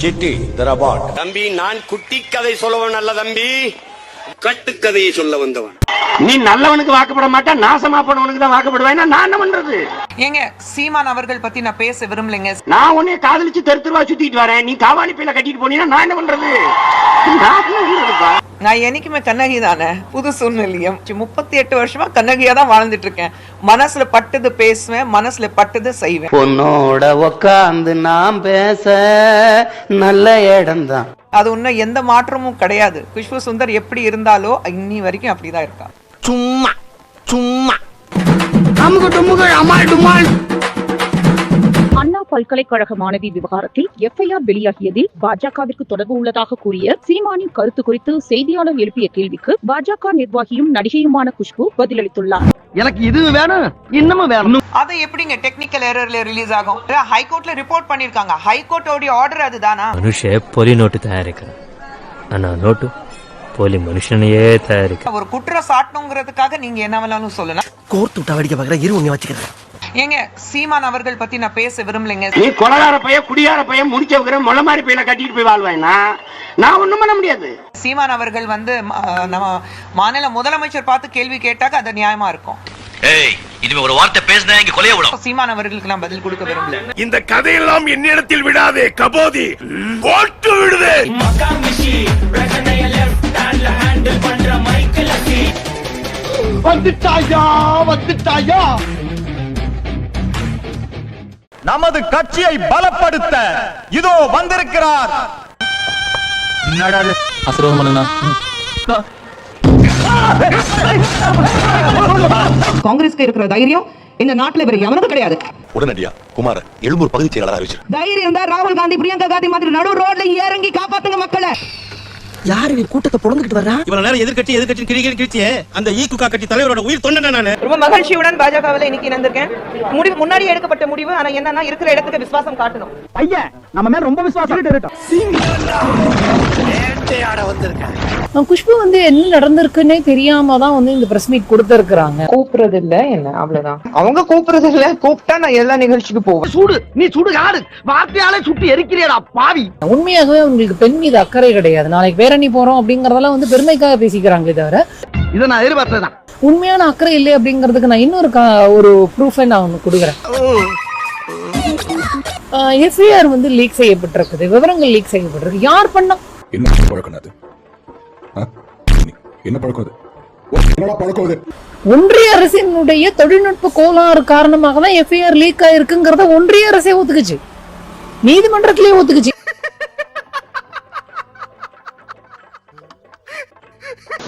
City தரபாட். தம்பி நான் குட்டி கதை சொல்லவன் அல்ல தம்பி. கட்டுக்கதையை சொல்ல வந்தவன். நீ நல்லவனுக்கு வாக்கப்பட மாட்டா நாசமா போனவனுக்கு தான் வாக்கப்படுவேன்னா நான் என்ன பண்றது? ஏங்க சீமான் அவர்கள் பத்தி நான் பேச விரும்பலைங்க. நான் உன்னைய காதலிச்சு தெரு தெருவா சுத்திட்டு வரேன். நீ காவாலி பையில கட்டிட்டு போனீங்கன்னா நான் என்ன பண்றது? நான் நான் என்னைக்குமே கண்ணகி தானே? புது சூழ்நிலையும். முப்பத்தி எட்டு வருஷமா கண்ணகியா தான் வாழ்ந்துட்டு இருக்கேன் மனசுல பட்டது பேசுவேன் மனசுல பட்டது செய்வேன். உன்னோட உக்காந்து நாம் பேச நல்ல இடம்தான் அது இன்னும் எந்த மாற்றமும் கிடையாது. குஷ்பு சுந்தர் எப்படி இருந்தாலோ இன்னி வரைக்கும் அப்படிதான் இருக்கா சும்மா சும்மா. அமுக டுமுக அமால் டுமால். அண்ணா பல்கலைக்கழக மாணவி விவகாரத்தில் எஃப்ஐஆர் வெளியாகியதில் பாஜகவிற்கு தொடர்பு உள்ளதாக கூறிய சீமானின் கருத்து குறித்து செய்தியாளர் எழுப்பிய கேள்விக்கு பாஜக நிர்வாகியும் நடிகையுமான குஷ்பு பதிலளித்துள்ளார். எனக்கு இது வேணும் இன்னமும் வேணும். அதை எப்படிங்க? டெக்னிக்கல் ஏரர்ல ரிலீஸ் ஆகும். ஹைகோர்ட்ல ரிப்போர்ட் பண்ணிருக்காங்க. ஹைகோர்ட்டோட ஆர்டர் அதுதானா? மனுஷ பொலி நோட்டு தயாரிக்கிறான். ஆனா நோட்டு போலி மனுஷனையே தயாரிக்க. ஒரு குற்றம் சாட்டணுங்கிறதுக்காக நீங்க என்ன வேணாலும் சொல்லலாம். கோர்த்து விட்டா அடிக்க பாக்குற இருவங்க வச்சுக்கிறேன். ஏங்க சீமான் அவர்கள் பத்தி நான் பேச விரும்பலைங்க. நீ கொலகார பையன் குடியார பையன் முடிச்சவங்கிற முளை மாதிரி பையனை கட்டிட்டு போய் வாழ்வாய்னா? நான் ஒண்ணும் பண்ண முடியாது. சீமான் அவர்கள் வந்து நம்ம மாநில முதலமைச்சர் பார்த்து கேள்வி கேட்டாக்க அது நியாயமா இருக்கும். ஏய் இனிமே ஒரு வார்த்தை பேசினா இங்க கொலைய விடும் சீமான் அவர்களுக்கு நான் பதில் கொடுக்க விரும்பல. இந்த கதையெல்லாம் என்னிடத்தில் விடாதே கபோதி. போட்டு விடுதே. வந்துட்டாயா வந்துட்டாயா? நமது கட்சியை பலப்படுத்த இதோ வந்திருக்கிறார். காங்கிரஸ்க்கு இருக்கிற தைரியம் இந்த நாட்டுல வேற எவனுக்கும் கிடையாது. உடனடியா குமார் எழும்பூர் பகுதி செயலாளர் தைரியம் தான் ராகுல் காந்தி பிரியங்கா காந்தி மாதிரி நடு ரோட்ல இறங்கி காப்பாத்துங்க மக்களை. யாரு நீ கூட்டத்தை புடந்துகிட்டு வர்றா? இவ்வளவு நேரம் எதிர்கட்சி எதிர்கட்சி கிரிக்கெட் கிழிச்சியே அந்த ஈகுகா கட்சி தலைவரோட உயிர் தொண்டன நானு? ரொம்ப மகிழ்ச்சியுடன் பாஜகவில் இன்னைக்கு இணைந்திருக்கேன். முடிவு முன்னாடி எடுக்கப்பட்ட முடிவு ஆனா என்னன்னா இருக்கிற இடத்துக்கு விசுவாசம் காட்டணும். ஐயா நம்ம மேல ரொம்ப விசுவாசம் இருக்கட்டும் குஷ்பு வந்து என்ன நடந்திருக்குன்னே தெரியாம தான் வந்து இந்த பிரஸ் மீட் கொடுத்திருக்காங்க கூப்பிடுறது இல்ல என்ன? அவ்வளவுதான். அவங்க கூப்பிடுறது இல்ல கூப்பிட்டா நான் எல்லா நிகழ்ச்சிக்கு போவேன். சூடு நீ சுடு யாரு? வார்த்தையாலே சுட்டு எரிக்கிறியடா பாவி. உண்மையாகவே உங்களுக்கு பெண் மீது அக்கறை கிடையாது. நாளைக்கு பேரணி போறோம் அப்படிங்கறதெல்லாம் வந்து பெருமைக்காக பேசிக்கிறாங்களே தவிர இதை நான் எதிர்பார்த்ததான் உண்மையான அக்கறை இல்லை அப்படிங்கிறதுக்கு நான் இன்னொரு ஒரு ப்ரூஃபை நான் ஒன்று கொடுக்குறேன். எஃப்ஐஆர் வந்து லீக் செய்யப்பட்டிருக்குது விவரங்கள் லீக் செய்யப்பட்டிருக்கு. யார் பண்ணா? என்ன பழக்கம் அது? என்ன பழக்கம் அது? ஒன்றிய அரசினுடைய தொழில்நுட்ப கோளாறு காரணமாக தான் எஃப்ஐஆர் லீக் ஆயிருக்குங்கிறத ஒன்றிய அரசே ஒத்துக்குச்சு. நீதிமன்றத்திலேயே ஒத்துக்குச்சு.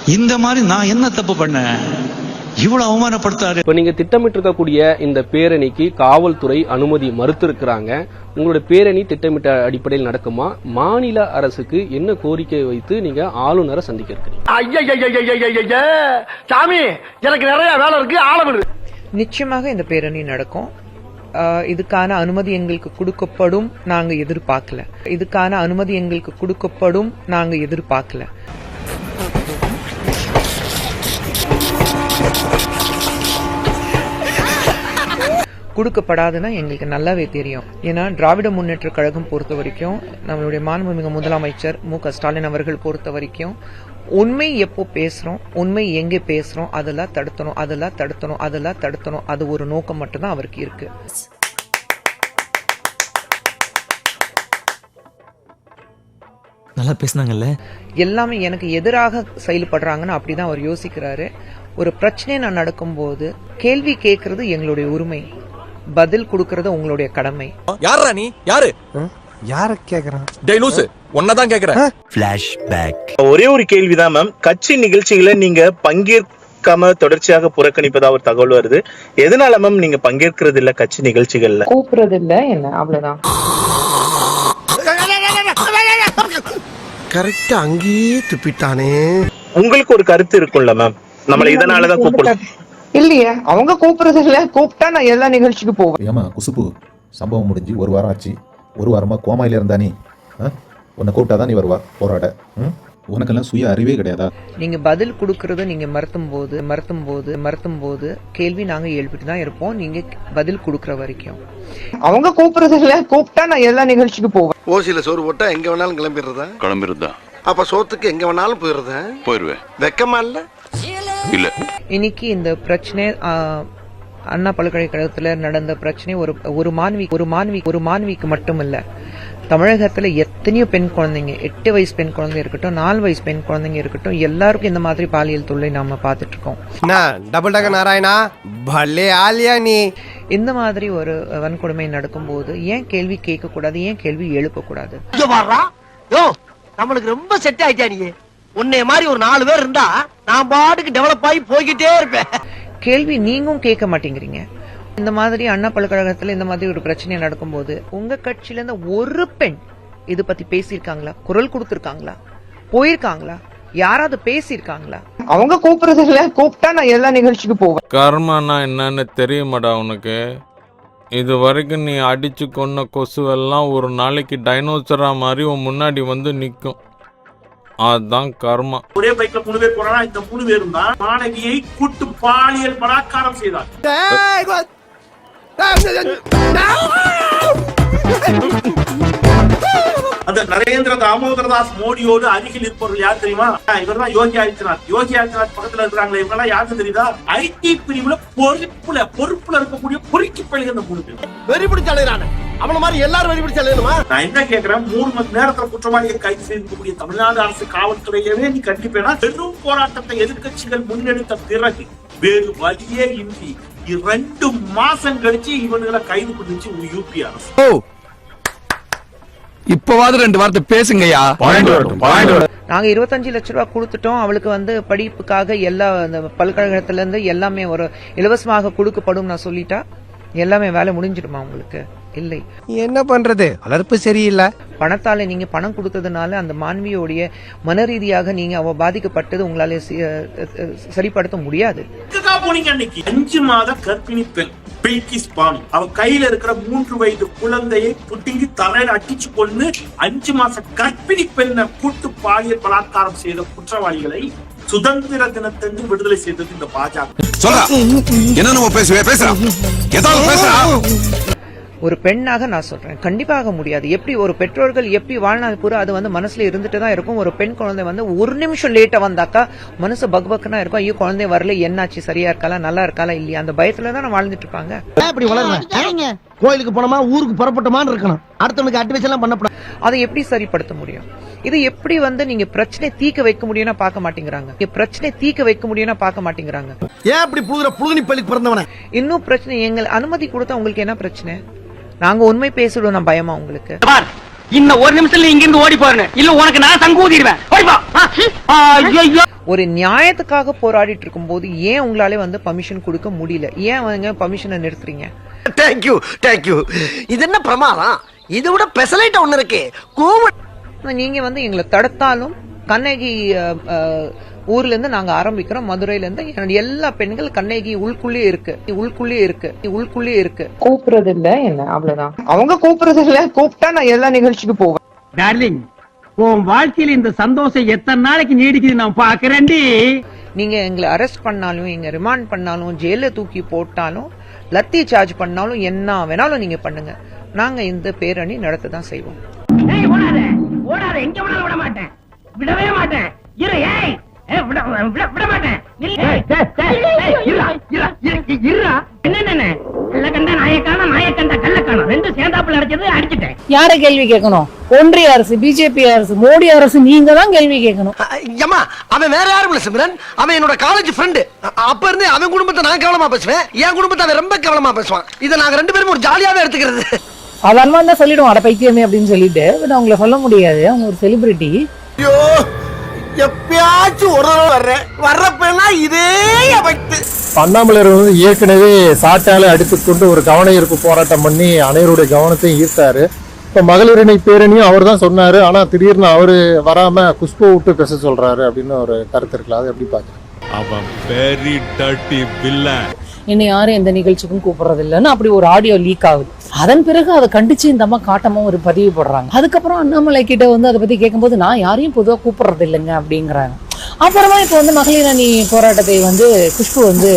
இந்த மாதிரி நான் என்ன தப்பு பண்ணேன்? இவ்வளவு அவமானப்படுத்தாரு. இப்ப நீங்க திட்டமிட்டு இருக்கக்கூடிய இந்த பேரணிக்கு காவல்துறை அனுமதி மறுத்திருக்கிறாங்க. உங்களுடைய பேரணி திட்டமிட்ட அடிப்படையில் நடக்குமா? மாநில அரசுக்கு என்ன கோரிக்கை வைத்து நீங்க ஆளுநரை சந்திக்க இருக்கிறீங்க சாமி எனக்கு நிறைய வேலை இருக்கு ஆளவிடு நிச்சயமாக இந்த பேரணி நடக்கும். ஆஹ் இதுக்கான அனுமதி எங்களுக்கு கொடுக்கப்படும் நாங்க எதிர்பார்க்கல. இதுக்கான அனுமதி எங்களுக்கு கொடுக்கப்படும் நாங்க எதிர்பார்க்கல. கொடுக்கப்படாதுன்னா எங்களுக்கு நல்லாவே தெரியும். ஏன்னா திராவிட முன்னேற்ற கழகம் பொறுத்த வரைக்கும் நம்மளுடைய மாண்புமிகு முதலமைச்சர் மு க ஸ்டாலின் அவர்கள் பொறுத்த வரைக்கும் உண்மை எப்போ பேசுறோம் உண்மை எங்கே பேசுறோம் அதெல்லாம் தடுத்தணும் அதெல்லாம் தடுத்தணும் அதெல்லாம் தடுத்தணும் அது ஒரு நோக்கம் மட்டும்தான் அவருக்கு இருக்கு. நல்லா பேசினாங்கல்ல? எல்லாமே எனக்கு எதிராக செயல்படுறாங்கன்னு அப்படிதான் அவர் யோசிக்கிறாரு. ஒரு பிரச்சனை நான் நடக்கும்போது கேள்வி கேட்கறது எங்களுடைய உரிமை. பதில் கொடுக்கறது உங்களுடைய கடமை. யாரா நீ? யாரு? யார கேக்குறான்? டேய் லூசு. உன்னதான் கேக்குறேன். ஒரே ஒரு கேள்விதான் மேம் கட்சி நிகழ்ச்சிகளை நீங்க பங்கேற்காம தொடர்ச்சியாக புறக்கணிப்பதா ஒரு தகவல் வருது. எதனால மேம் நீங்க பங்கேற்கிறது இல்ல கட்சி நிகழ்ச்சிகள்ல? கூப்பிடுறது இல்ல என்ன? அவ்வளவுதான். கரெக்டா அங்கேயே துப்பிட்டானே. உங்களுக்கு ஒரு கருத்து இருக்கும்ல மேம் நம்மள இதனாலதான் கூப்பிடுறோம் இல்லையே அவங்க கூப்பிடுறது இல்ல கூப்பிட்டா நான் எல்லா நிகழ்ச்சிக்கு போவேன். ஏமா குசுப்பு. சம்பவம் முடிஞ்சு ஒரு வாரம் ஆச்சு. ஒரு வாரமா கோமாயில இருந்தா நீ? உன்னை கூப்பிட்டா தான் நீ வருவா போராட? உனக்கெல்லாம் சுய அறிவே கிடையாதா? நீங்க பதில் கொடுக்கறத நீங்க மறுத்தும் போது மறுத்தும் போது மறுத்தும் போது கேள்வி நாங்க எழுப்பிட்டு தான் இருப்போம். நீங்க பதில் கொடுக்கற வரைக்கும். அவங்க கூப்பிடுறது இல்ல கூப்பிட்டா நான் எல்லா நிகழ்ச்சிக்கு போவேன். ஓசியில சோறு போட்டா எங்க வேணாலும் கிளம்பிடுறதா? கிளம்பிருந்தா அப்ப சோத்துக்கு எங்க வேணாலும் போயிடுறதா? போயிருவேன். வெக்கமா இல்ல? இல்ல. இன்னைக்கு இந்த பிரச்சனை அண்ணா பல்கலைக்கழகத்துல நடந்த பிரச்சனை ஒரு ஒரு மாணவி ஒரு மாணவி ஒரு மாணவிக்கு மட்டும் இல்ல தமிழகத்துல எத்தனையோ பெண் குழந்தைங்க எட்டு வயசு பெண் குழந்தை இருக்கட்டும் நாலு வயசு பெண் குழந்தைங்க இருக்கட்டும் எல்லாருக்கும் இந்த மாதிரி பாலியல் தொல்லை நாம பார்த்துட்டு இருக்கோம் டபுள் டக்க நாராயணா பல்லே ஆலியா நீ. இந்த மாதிரி ஒரு வன்கொடுமை நடக்கும்போது ஏன் கேள்வி கேட்க கூடாது ஏன் கேள்வி எழுப்ப கூடாது இங்க பாடுறா யோ நம்மளுக்கு ரொம்ப செட் ஆயிட்டா நீ? உன்னைய மாதிரி ஒரு நாலு பேர் இருந்தா நான் பாட்டுக்கு டெவலப் ஆகி போய்கிட்டே இருப்பேன். கேள்வி நீங்களும் கேட்க மாட்டேங்கிறீங்க. இந்த மாதிரி அண்ணா பல்கழகத்துல இந்த மாதிரி ஒரு பிரச்சனை நடக்கும்போது உங்க கட்சியில இருந்து ஒரு பெண் இது பத்தி பேசியிருக்காங்களா? குரல் கொடுத்திருக்காங்களா? போயிருக்காங்களா? யாராவது பேசியிருக்காங்களா? அவங்க கூப்பிடுறது இல்ல கூப்பிட்டா நான் எல்லா நிகழ்ச்சிக்கு போவேன். கர்மானா என்னன்னு தெரியுமாடா உனக்கு? இது வரைக்கும் நீ அடிச்சு கொன்ன கொசுவெல்லாம் ஒரு நாளைக்கு டைனோசரா மாதிரி உன் முன்னாடி வந்து நிற்கும் அதுதான் கர்மா. ஒரே பைக்ல மூணு பேர் போனா இந்த மூணு பேரும் தான் மாணவியை கூட்டு பாலியல் பலாத்காரம் செய்தார். அந்த நரேந்திர தாமோதரதாஸ் மோடியோடு அருகில் இருப்பவர்கள் யார் தெரியுமா? இவர் தான் யோகி ஆதித்யநாத். யோகி ஆதித்யநாத் பக்கத்துல இருக்கிறாங்களே இவங்க எல்லாம் யாருக்கு தெரியுதா? ஐடி பிரிவுல பொறுப்புல பொறுப்புல இருக்கக்கூடிய பொறுக்கி பழகு இந்த மூணு பேர். வெறி பிடிச்ச அலையிறானே அவன மாதிரி எல்லாரும் வெறி பிடிச்ச அலையணுமா நான் என்ன கேக்குறேன்? மூணு மணி நேரத்துல குற்றவாளியை கைது செய்திருக்கக்கூடிய தமிழ்நாடு அரசு காவல்துறையவே நீ கண்டிப்பேனா? பெரும் போராட்டத்தை எதிர்க்கட்சிகள் முன்னெடுத்த பிறகு வேறு வழியே இன்றி இரண்டு மாசம் கழிச்சு இவனுங்களை கைது பண்ணிச்சு யூபி அரசு. இப்பவாது ரெண்டு வார்த்தை பேசுங்கய்யா. நாங்க இருபத்தஞ்சு லட்ச ரூபாய் கொடுத்துட்டோம். அவளுக்கு வந்து படிப்புக்காக எல்லா பல்கழகத்துல இருந்து எல்லாமே ஒரு இலவசமாக கொடுக்கப்படும் நான் சொல்லிட்டா. எல்லாமே வேலை முடிஞ்சிடுமா உங்களுக்கு? இல்லை. என்ன பண்றது? வளர்ப்பு சரியில்லை. பணத்தால நீங்க பணம் கொடுத்ததுனால அந்த மாணவியோடைய மன ரீதியாக நீங்க அவ பாதிக்கப்பட்டது உங்களால சரிப்படுத்த முடியாது. எதுக்காக போனீங்க அன்னைக்கு. அஞ்சு மாத கர்ப்பிணி பெண் பில்கிஸ் பானு அவ கையில இருக்கிற மூன்று வயது குழந்தையை புட்டிங்கி தலையில அடிச்சு கொண்டு அஞ்சு மாச கர்ப்பிணி பெண்ணை கூட்டு பாலியல் பலாத்காரம் செய்த குற்றவாளிகளை சுதந்திர தினத்தன்று விடுதலை செய்தது இந்த பாஜக. சொல்றா. என்ன நம்ம பேசுவே? பேசுறா. ஏதாவது பேசுறா. ஒரு பெண்ணாக நான் சொல்றேன். கண்டிப்பாக முடியாது. எப்படி ஒரு பெற்றோர்கள் எப்படி வாழ்நாள் பூரா அது வந்து மனசுல இருந்துட்டு தான் இருக்கும். ஒரு பெண் குழந்தை வந்து ஒரு நிமிஷம் லேட்டா வந்தாக்கா மனசு பக்பக்குனா இருக்கும். ஐயோ குழந்தை வரல என்னாச்சு சரியா இருக்காளா நல்லா இருக்காளா இல்லையா? அந்த பயத்துல தான் வாழ்ந்துட்டு இருப்பாங்க. இப்படி வளர்றேன் கோயிலுக்கு போனோமா ஊருக்கு புறப்பட்டோமான்னு இருக்கணும். அடுத்தவனுக்கு அட்வைஸ் எல்லாம் பண்ணப்படாது அதை எப்படி சரிப்படுத்த முடியும்? இது எப்படி வந்து நீங்க பிரச்சனை தீக்க வைக்க முடியும்னா பார்க்க மாட்டேங்கிறாங்க. பிரச்சனை தீக்க வைக்க முடியும்னா பார்க்க மாட்டேங்கிறாங்க. ஏன் இப்படி புழுதுற புழுதுனி பள்ளிக்கு பிறந்தவன? இன்னும் பிரச்சனை எங்கள் அனுமதி கொடுத்தா உங்களுக்கு என்ன பிரச்சனை? நாங்க உண்மை பேசிடுவோம் நான் பயமா உங்களுக்கு? பார். இன்னும் ஒரு நிமிஷத்துல இங்க இருந்து ஓடி போறேன் இல்ல உனக்கு நான் சங்கு ஊதிடுவேன் ஒரு நியாயத்துக்காக போராடிட்டு இருக்கும்போது ஏன் உங்களால வந்து பர்மிஷன் கொடுக்க முடியல? ஏன் அவங்க பர்மிஷனை நிறுத்துறீங்க? தேங்க்யூ தேங்க்யூ இது என்ன பிரமாதம்? இதை விட பெசலைட் ஒண்ணு இருக்கு. கூவ நீங்க வந்து எங்களை தடுத்தாலும் கண்ணகி அஹ், அஹ், ஊர்ல இருந்து நாங்க ஆரம்பிக்கிறோம் மதுரையில இருந்து என்னுடைய எல்லா பெண்கள் கண்ணகி உள்குள்ளே இருக்கு. உள்குள்ளே இருக்கு. உள்குள்ளே இருக்கு. கூப்பிடுறது இல்ல என்ன? அவ்வளவுதான். அவங்க கூப்பிடுறது இல்ல கூப்பிட்டா நான் எல்லா நிகழ்ச்சிக்கு போவேன். டார்லிங் உன் வாழ்க்கையில இந்த சந்தோஷம் எத்தனை நாளைக்கு நீடிக்குது நான் பாக்குறேன்டி நீங்க எங்களை அரெஸ்ட் பண்ணாலும் எங்க ரிமாண்ட் பண்ணாலும் ஜெயில தூக்கி போட்டாலும் லத்தி சார்ஜ் பண்ணாலும் என்ன வேணாலும் நீங்க பண்ணுங்க. நாங்க இந்த பேரணி நடத்த தான் செய்வோம் ஓடாத. ஓடாத. எங்க விட மாட்டேன். விடவே மாட்டேன். இரு ஏய், விட மாட்டேன். யார கேள்வி கேட்கணும்? ஒன்றிய அரசு பிஜேபி அரசு மோடி அரசு நீங்க தான் கேள்வி கேட்கணும். ஏமா அவன் வேற யாரும் இல்ல சிம்ரன்? அவன் என்னோட காலேஜ் ஃப்ரெண்டு அப்ப இருந்து அவன் குடும்பத்தை நான் கவனமா பேசுவேன். என் குடும்பத்தை அவன் ரொம்ப கவனமா பேசுவான். இதை நாங்க ரெண்டு பேரும் ஒரு ஜாலியாவே எடுத்துக்கிறது. சாதாரணமா தான் சொல்லிடுவோம் அட பைத்தியமே அப்படின்னு சொல்லிட்டு. பட் அவங்கள சொல்ல முடியாது. அவங்க ஒரு செலிபிரிட்டி ஐயோ எப்பயாச்சும் ஒரு தடவை வர்றேன். வர்றப்பெல்லாம் இதே எஃபெக்ட் அண்ணாமலையார் வந்து ஏற்கனவே சாட்டால அடித்துக்கொண்டு ஒரு கவன ஈர்ப்பு போராட்டம் பண்ணி அனைவருடைய கவனத்தையும் ஈர்த்தாரு. இப்ப மகளிரணி பேரணியும் அவர் தான் சொன்னாரு. ஆனா திடீர்னு அவரு வராம குஷ்பு விட்டு பேச சொல்றாரு அப்படின்னு ஒரு கருத்து இருக்கலாம் அது எப்படி பாக்குறேன் அவன் வெரி டர்ட்டி வில்லன் என்னை யாரும் எந்த நிகழ்ச்சிக்கும் கூப்பிடுறது இல்லைன்னு அப்படி ஒரு ஆடியோ லீக் ஆகுது. அதன் பிறகு அதை கண்டிச்சு இந்த அம்மா காட்டமா ஒரு பதிவு போடுறாங்க. அதுக்கப்புறம் அண்ணாமலை கிட்ட வந்து அதை பத்தி கேட்கும்போது நான் யாரையும் பொதுவா கூப்பிடுறது இல்லைங்க அப்படிங்கிறாங்க. அப்புறமா இப்போ வந்து மகளிர் அணி போராட்டத்தை வந்து குஷ்பு வந்து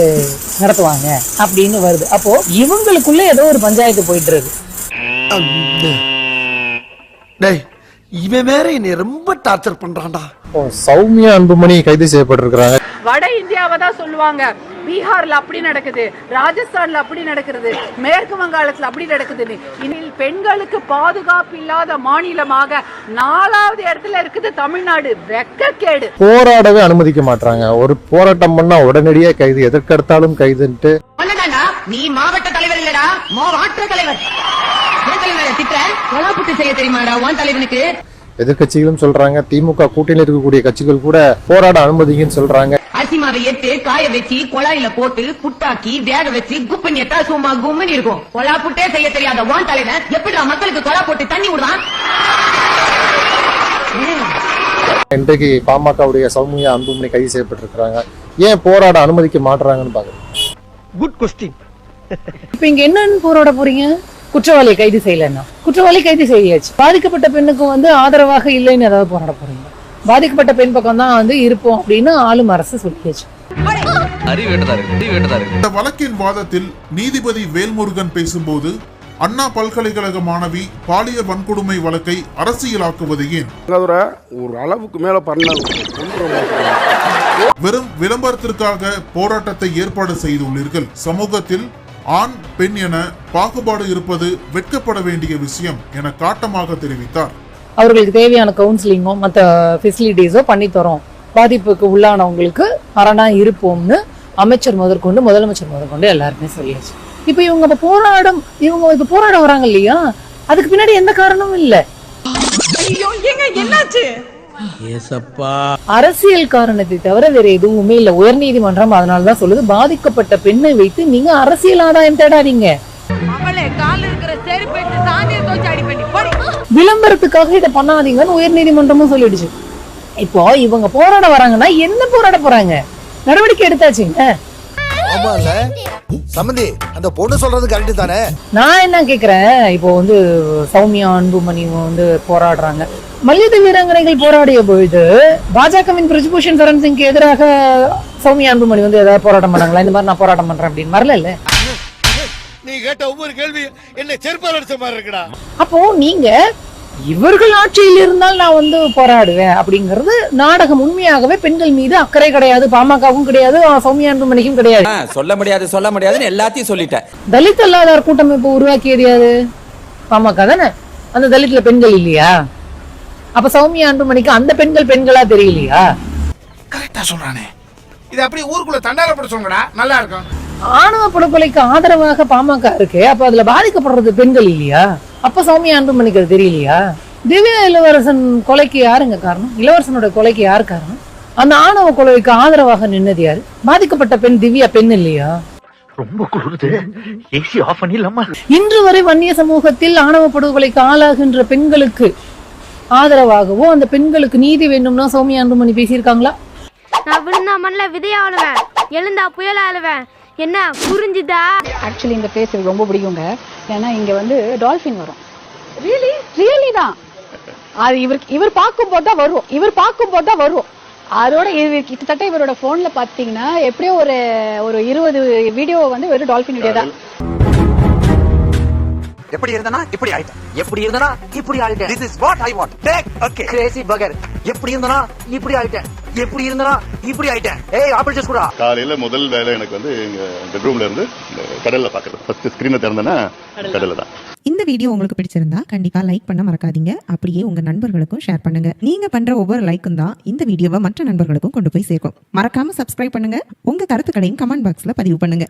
நடத்துவாங்க அப்படின்னு வருது. அப்போ இவங்களுக்குள்ள ஏதோ ஒரு பஞ்சாயத்து போயிட்டு இருக்கு டேய் இவன் வேற என்னை ரொம்ப டார்ச்சர் பண்றான்டா. சௌமியா அன்புமணி கைது செய்யப்பட்டிருக்கிறாங்க. வட இந்தியாவை தான் சொல்லுவாங்க. பீகார்ல அப்படி நடக்குது. ராஜஸ்தான்ல அப்படி நடக்கிறது. மேற்கு வங்காளத்துல அப்படி நடக்குதுன்னு. இனில் பெண்களுக்கு பாதுகாப்பு இல்லாத மாநிலமாக நாலாவது இடத்துல இருக்குது தமிழ்நாடு. வெக்கக்கேடு. போராடவே அனுமதிக்க மாட்டாங்க ஒரு போராட்டம் பண்ணா உடனடியே கைது. எதற்கெடுத்தாலும் கைதுன்ட்டு. நீ மாவட்ட தலைவர் இல்லடா. மாவட்ட தலைவர். ஏன் தலைவர் திட்ட கொலா புட்டு செய்ய தெரியுமாடா உன் தலைவனுக்கு? எதிர்க்கட்சிகளும் சொல்றாங்க. திமுக கூட்டணியில் இருக்கக்கூடிய கட்சிகள் கூட போராட அனுமதிங்கன்னு சொல்றாங்க. அரிசி மாவை எடுத்து காய வச்சு குழாயில போட்டு புட்டாக்கி வேக வச்சு குப்பன் எட்டா சும்மா கும்மன் இருக்கும். கொலா புட்டே செய்ய தெரியாத உன் தலைவன் எப்படிடா மக்களுக்கு கொலா போட்டு தண்ணி விடுவான்? இன்றைக்கு பாமகவுடைய சௌமியா அன்புமணி கைது செய்யப்பட்டிருக்கிறாங்க. ஏன் போராட அனுமதிக்க மாட்டுறாங்கன்னு பாக்குறேன் குட் கொஸ்டின் இப்போ இங்க என்னன்னு போராட போறீங்க? குற்றவாளியை கைது செய்யலன்னா. குற்றவாளி கைது செய்யாச்சு. பாதிக்கப்பட்ட பெண்ணுக்கு வந்து ஆதரவாக இல்லைன்னு ஏதாவது போராட போறீங்க? பாதிக்கப்பட்ட பெண் பக்கம் தான் வந்து இருப்போம் அப்படின்னு ஆளும் அரசு சொல்லியாச்சு. இந்த வழக்கின் வாதத்தில் நீதிபதி வேல்முருகன் பேசும்போது அண்ணா பல்கலைக்கழக மாணவி பாலியல் வன்கொடுமை வழக்கை அரசியலாக்குவது ஏன்? ஒரு அளவுக்கு மேல வெறும் விளம்பரத்திற்காக போராட்டத்தை ஏற்பாடு செய்துள்ளீர்கள். சமூகத்தில் ஆண் பெண் என பாகுபாடு இருப்பது வெட்கப்பட வேண்டிய விஷயம் என காட்டமாக தெரிவித்தார். அவர்களுக்கு தேவையான கவுன்சிலிங்கோ மற்ற ஃபெசிலிட்டிஸோ பண்ணி தரோம். பாதிப்புக்கு உள்ளானவங்களுக்கு அரணா இருப்போம்னு அமைச்சர் முதற்கொண்டு முதலமைச்சர் முதற்கொண்டு எல்லாருமே சொல்லியாச்சு. இப்போ இவங்க இப்ப போராடம் இவங்க இப்ப போராட வராங்க இல்லையா? அதுக்கு பின்னாடி எந்த காரணமும் இல்லை. ஐயோ எங்க என்னாச்சு? அரசியல் காரணத்தை தவிர வேற எதுவுமே இல்ல. உயர்நீதிமன்றம் அதனாலதான் சொல்லுது. பாதிக்கப்பட்ட பெண்ணை வைத்து நீங்க அரசியல் ஆதாயம் தேடாதீங்க. விளம்பரத்துக்காக இதை பண்ணாதீங்கன்னு உயர்நீதிமன்றமும் சொல்லிடுச்சு. இப்போ இவங்க போராட வராங்கன்னா என்ன போராட போறாங்க? நடவடிக்கை எடுத்தாச்சுங்க ஆமால அந்த பொண்ணு சொல்றது கரெக்ட் தானே? நான் என்ன கேக்குறேன்? இப்போ வந்து சௌமியா அன்புமணி வந்து போராடுறாங்க. மல்யுத்த வீராங்கனைகள் போராடிய பொழுது பாஜகவின் பிரிஜ்பூஷன் சரண் சிங்க்கு எதிராக சௌமியா அன்புமணி வந்து ஏதாவது போராட்டம் பண்ணாங்களா? இந்த மாதிரி நான் போராட்டம் பண்றேன் அப்படின்னு வரல இல்ல? நீ கேட்ட ஒவ்வொரு கேள்வி என்ன செருப்பால் அடிச்ச மாதிரி இருக்குடா. அப்போ நீங்க இவர்கள் ஆட்சியில் இருந்தால் நான் வந்து போராடுவேன் அப்படிங்கிறது நாடகம் உண்மையாகவே பெண்கள் மீது அக்கறை கிடையாது. பாமகவும் கிடையாது சௌமியா அன்புமணிக்கும் கிடையாது. சொல்ல முடியாது சொல்ல முடியாதுன்னு எல்லாத்தையும் சொல்லிட்டேன். தலித் அல்லாதார் கூட்டமைப்பு உருவாக்கியது யாரு? பாமக தானே? அந்த தலித்ல பெண்கள் இல்லையா? அப்ப சௌமியா அன்புமணிக்கு அந்த பெண்கள் பெண்களா தெரியலையா? கரெக்டா சொல்றானே. இது அப்படியே ஊருக்குள்ள தண்டாரப்பட சொல்லுங்கடா நல்லா இருக்கும். ஆணவ படுகொலைக்கு ஆதரவாக பாமக இருக்கு. அப்ப அதுல பாதிக்கப்படுறது பெண்கள் இல்லையா? அப்ப சௌமியா அன்புமணிக்கு தெரியலையா? திவ்யா இளவரசன் கொலைக்கு யாருங்க காரணம்? இளவரசனோட கொலைக்கு யார் காரணம்? அந்த ஆணவ கொலைக்கு ஆதரவாக நின்னது யாரு? பாதிக்கப்பட்ட பெண் திவ்யா பெண் இல்லையா? ரொம்ப குளிருது ஏசி ஆஃப் பண்ணிடலாமா? இன்று வரை வன்னிய சமூகத்தில் ஆணவ படுகொலைக்கு ஆளாகின்ற பெண்களுக்கு ஆதரவாகவோ அந்த பெண்களுக்கு நீதி வேண்டும்னா சௌமியா அன்புமணி பேசியிருக்காங்களா? நான் விழுந்தா மண்ணில் விதைய ஆளுவேன் எழுந்தா புயல் ஆளுவேன் என்ன புரிஞ்சுதா? ஆக்சுவலி இந்த பிளேஸ் எனக்கு ரொம்ப பிடிக்குங்க. ஏன்னா இங்க வந்து டால்ஃபின் வரும். ரியலி ரியலி தான். அது இவர் இவர் பார்க்கும் போது தான் வரும். இவர் பார்க்கும் போது தான் வரும். அதோட இது கிட்டத்தட்ட இவரோட போன்ல பாத்தீங்கன்னா எப்படியோ ஒரு ஒரு இருபது வீடியோ வந்து வெறும் டால்ஃபின் வீடியோ தான். எப்படி இருந்தனா? இப்படி ஆயிட்டேன். எப்படி இருந்தனா? இப்படி ஆயிட்டேன். This is what I want take okay crazy பகர் எப்படி இருந்தனா? இப்படி ஆயிட்டேன். எப்படி இருந்தனா? இப்படி ஆயிட்டேன். ஏய் ஆப்பிள் ஜூஸ் குடா காலையில முதல் வேலை எனக்கு வந்து எங்க பெட்ரூம்ல இருந்து கடல்ல பாக்குறது. ஃபர்ஸ்ட் ஸ்கிரீனை திறந்தேன்னா கடல்ல. தான். இந்த வீடியோ உங்களுக்கு பிடிச்சிருந்தா கண்டிப்பா லைக் பண்ண மறக்காதீங்க. அப்படியே உங்க நண்பர்களுக்கும் ஷேர் பண்ணுங்க. நீங்க பண்ற ஒவ்வொரு லைக்கும் தான் இந்த வீடியோவை மற்ற நண்பர்களுக்கும் கொண்டு போய் சேர்க்கும். மறக்காம சப்ஸ்கிரைப் பண்ணுங்க. உங்க கருத்துக்களையும் கமெண்ட் பாக்ஸ்ல பதிவு பண்ணுங்க.